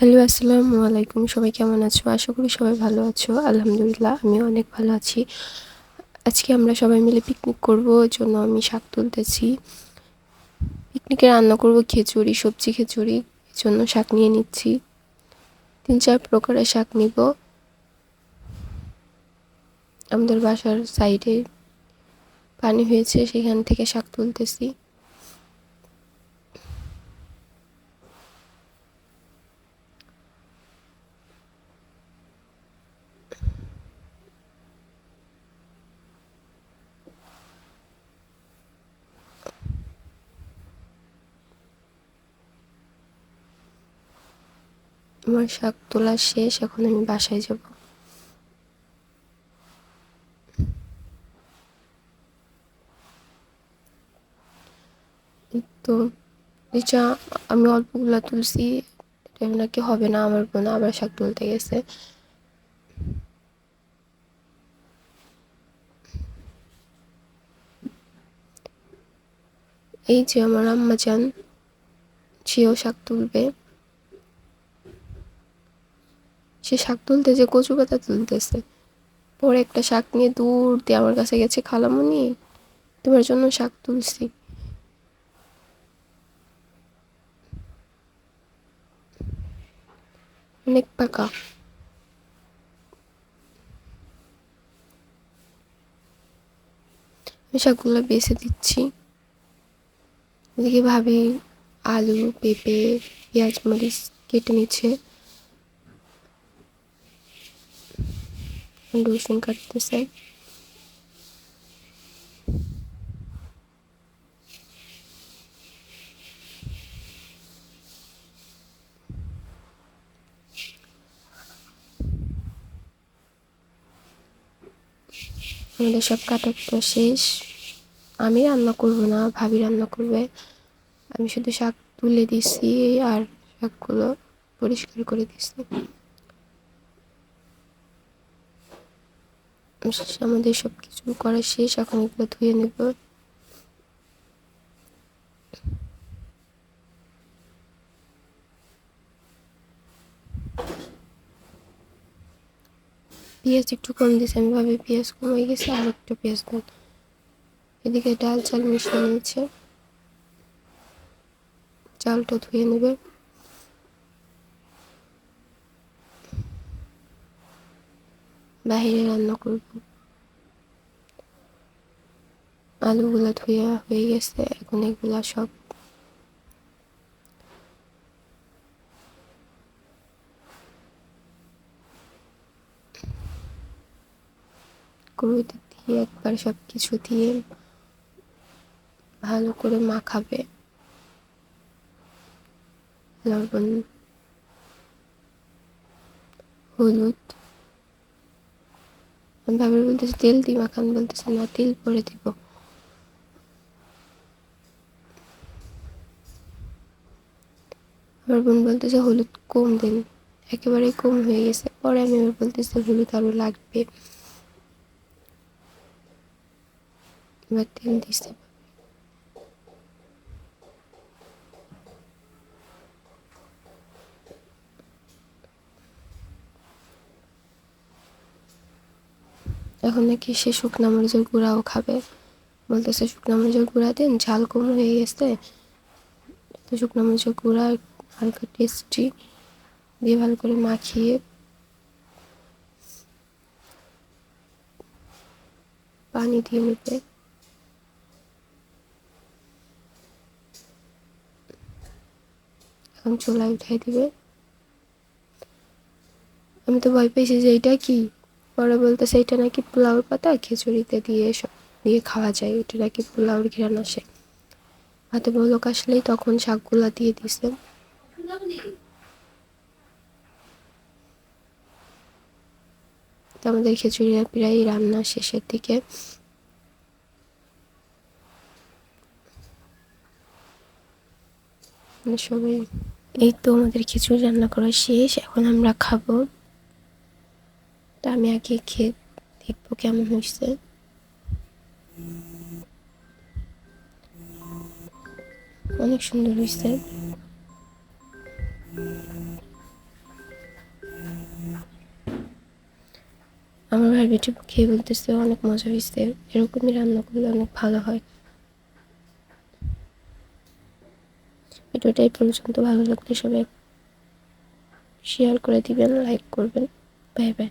Hello, আসসালামু আলাইকুম। সবাই কেমন আছো? আশা করি সবাই ভালো আছো। আলহামদুলিল্লাহ আমি অনেক ভালো আছি। আজকে আমরা সবাই মিলে পিকনিক করব জন্য আমি শাক তুলতেছি। পিকনিকে রান্না করব খিচুড়ি, সবজি খিচুড়ি এর জন্য শাক নিয়ে নিচ্ছি। তিন, চার প্রকারের শাক নিব। আমাদের বাসার সাইডে পানি হয়েছে, সেখান থেকে শাক তুলতেছি। আমার শাক তোলা শেষ, এখন আমি বাসায় যাব। তো আমি অল্পগুলা তুলছি নাকি হবে না, আমার বোন আবার শাক তুলতে গেছে। এই যে আমার আম্মা যান সেও শাক তুলবে। সে শাক তুলতে যে কচু পাতা তুলতেছে। পরে একটা শাক নিয়ে দূর দিয়ে আমার কাছে গেছে, খালামুনি, তোমার জন্য শাক তুলছি। অনেক পাকা। আমি শাকগুলো বেছে দিচ্ছি। এদিকে ভাবি আলু, পেঁপে, পেঁয়াজ, মরিচ কেটে নিচ্ছে। রসুন কাটতেছে আমাদের সব কাটা শেষ। আমি রান্না করব না, ভাবি রান্না করবে। আমি শুধু শাক তুলে দিছি আর শাকগুলো পরিষ্কার করে দিছি। আমাদের সব কিছু করা শেষ, এখন এগুলো ধুয়ে নেব। পেঁয়াজ একটু কম দিয়েছে, আমি ভাবি পেঁয়াজ কমে গেছে, আর একটু পেঁয়াজ দেন এদিকে ডাল, চাল মিশিয়ে নিয়েছে। চালটা ধুয়ে নেবে। বাহিরে রান্না করব আলুগুলা ধুয়ে হয়ে গেছে এখন এগুলা সব দিয়ে একবার সব কিছু দিয়ে ভালো করে মাখাবে লবণ হলুদ ভাবে বলতেছে, তেল দিই মাখান বলতেছে, না, তেল পরে দিব। আমার বোন বলতেছে, হলুদ কম দিন। একেবারে কম হয়ে গেছে। পরে আমি আবার বলতেছি, হলুদ আরও লাগবে। এবার তেল দিতে এখন নাকি সে শুকনা মরিচের গুঁড়াও খাবে। বলতেছে, শুকনা মরিচের গুঁড়া দিন, ঝাল কম হয়ে গেছে। তো শুকনা মরিচের গুঁড়া হালকা টেস্টি দিয়ে ভালো করে মাখিয়ে পানি দিয়ে নেবে। এখন চুলায় উঠাই দিবে। আমি তো ভয় পেয়েছি যে এইটা কি? পরে বলতেছে, এটা নাকি পোলাওর পাতা? খিচুড়িতে দিয়ে সব, দিয়ে খাওয়া যায়। এটা নাকি পোলাওর ঘিরান আসে। হাতে বলক, আসলেই তখন শাকগুলা দিয়ে দিছে। আমাদের খিচুড়িটা প্রায় রান্না শেষের দিকে। সবাই, এই তো আমাদের খিচুড়ি রান্না করা শেষ। এখন আমরা খাব আমি আগে খেয়ে দেখব কেমন হয়েছে। অনেক সুন্দর হয়েছে। আমার ভাই বেটি খেয়ে বলতেছে, অনেক মজা হয়েছে। এরকমই রান্না করলে অনেক ভালো হয়। ভিডিওটা এই পর্যন্ত। ভালো লাগলে সবাই শেয়ার করে দিবেন লাইক করবেন। Bye bye